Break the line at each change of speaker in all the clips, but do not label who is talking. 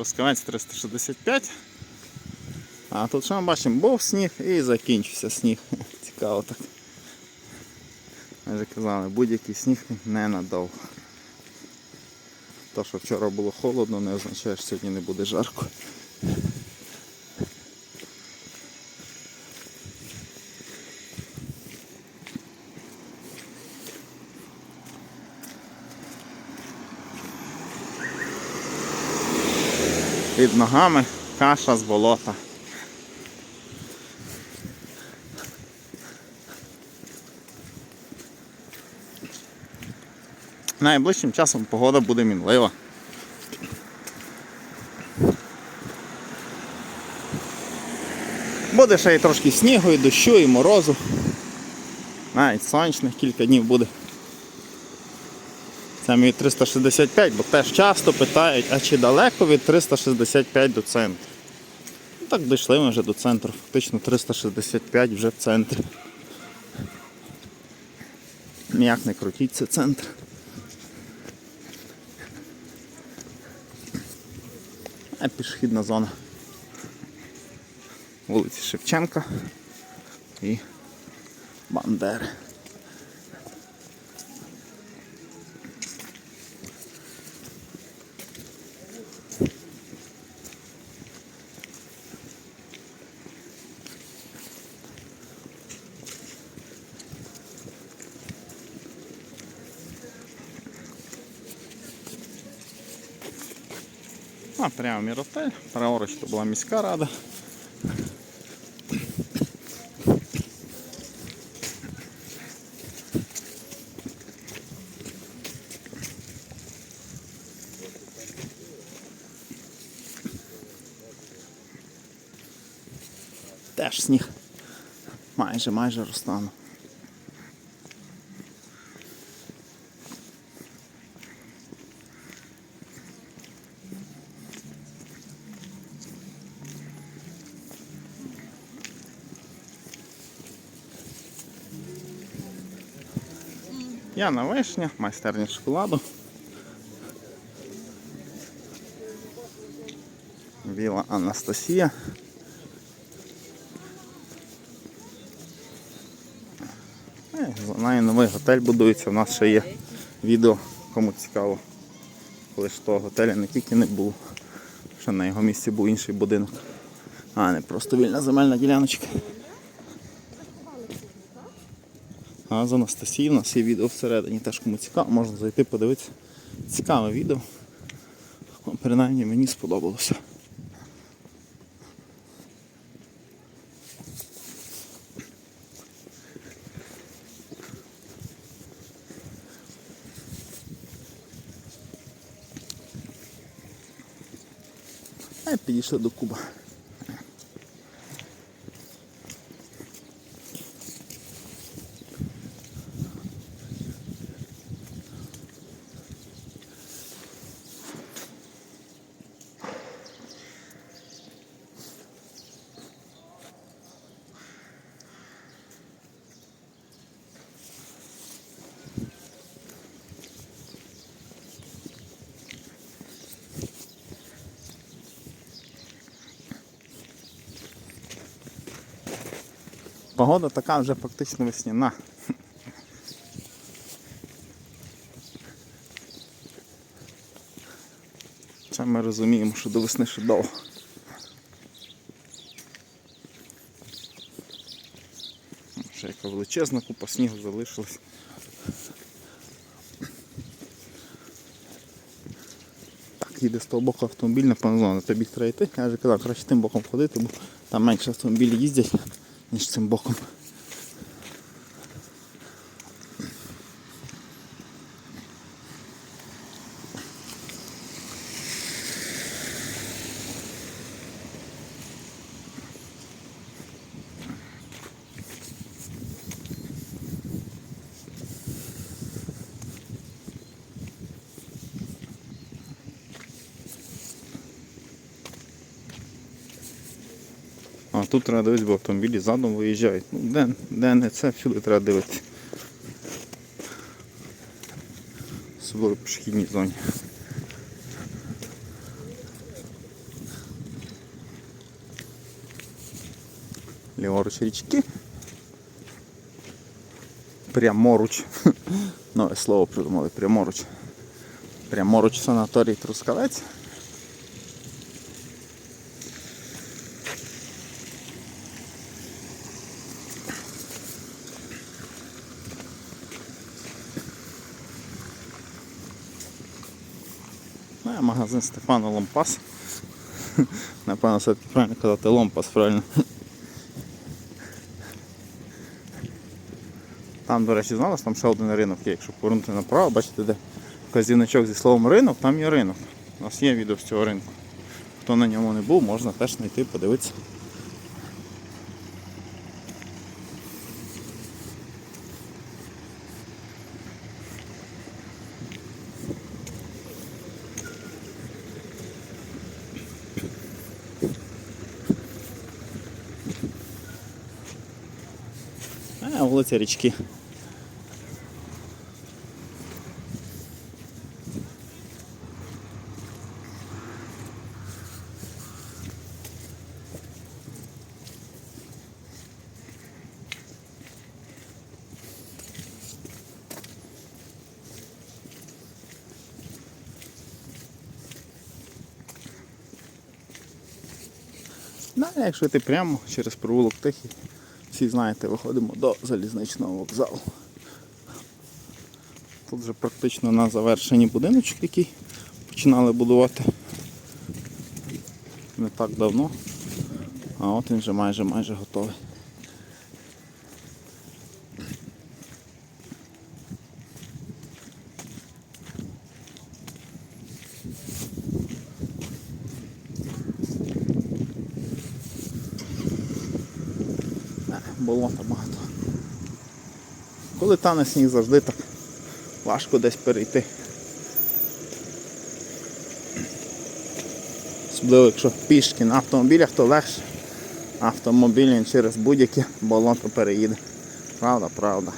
Трускавець 365. А тут що ми бачимо, був сніг і закінчився сніг. Цікаво так. Ми вже казали, будь-який сніг ненадовго. То, що вчора було холодно, не означає, що сьогодні не буде жарко. Ногами каша з болота. Найближчим часом погода буде мінлива. Буде ще й трошки снігу, і дощу, і морозу. Навіть сонячних кілька днів буде. Це мій 365, бо теж часто питають, а чи далеко від 365 до центру. Ну, так дійшли ми вже до центру. Фактично 365 вже в центрі. Ніяк не крутіть, це центр. А пішохідна зона. Вулиці Шевченка і Бандери. А прямо Міротель, праворуч то була міська рада. Теж сніг. Майже, майже розтану. Яна Вишня, майстерня шоколаду. Віла Анастасія. За новий готель будується. У нас ще є відео, кому цікаво. Коли ж того готелю не тільки не було. Ще на його місці був інший будинок. А, не просто вільна земельна діляночка. А з Анастасією у нас є відео всередині, теж кому цікаво, можна зайти подивитися. Цікаве відео. Принаймні мені сподобалося. А підійшли до куба. Погода така вже фактично весняна. Хоча ми розуміємо, що до весни ще довго. Ще яка величезна купа снігу залишилась. Так, їде з того боку автомобіль, напевно, на тобі треба йти. Я вже казав, краще тим боком ходити, бо там менше автомобілів їздять, ніж цим боком. тут треба дивитися, бо автомобілі задом виїжджають. Ну, Де де не це, всюди треба дивитися. Особливо в пішохідній зоні. Ліворуч річки. Пряморуч. Ну, Нове слово придумали, пряморуч. Пряморуч санаторій Трускавець. А магазин Стефана Ломпас. Напевно, все-таки правильно казати Ломпас, правильно. Там, до речі, знали, там ще один ринок є. Якщо повернути направо, бачите, де казіночок зі словом ринок, там є ринок. У нас є відео з цього ринку. Хто на ньому не був, можна теж знайти, подивитися. А, вулиця річки. Далі, якщо йти прямо через провулок Тихий, всі знаєте, виходимо до залізничного вокзалу. Тут вже практично на завершенні будиночок, який починали будувати не так давно. А от він вже майже майже готовий. Болота багато. Коли тане сніг завжди так важко десь перейти. Особливо якщо пішки на автомобілях, то легше. Автомобіль він через будь-яке болото переїде. Правда, правда.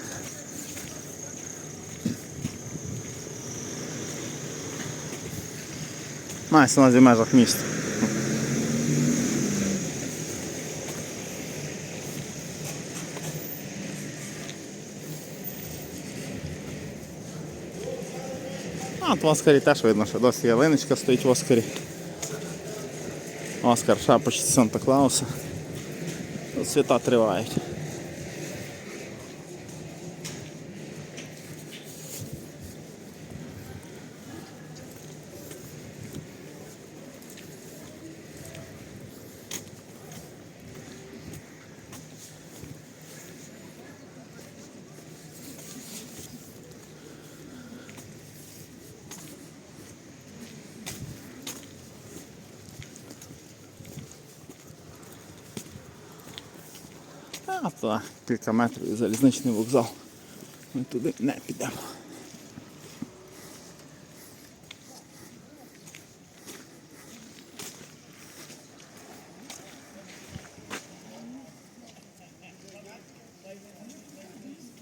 Мається на в межах міста. А, от в Оскарі теж видно, що досі ялиночка стоїть в Оскарі. Оскар шапочці Санта Клауса. Тут свята тривають. А то кілька метрів і залізничний вокзал. Ми туди не підемо.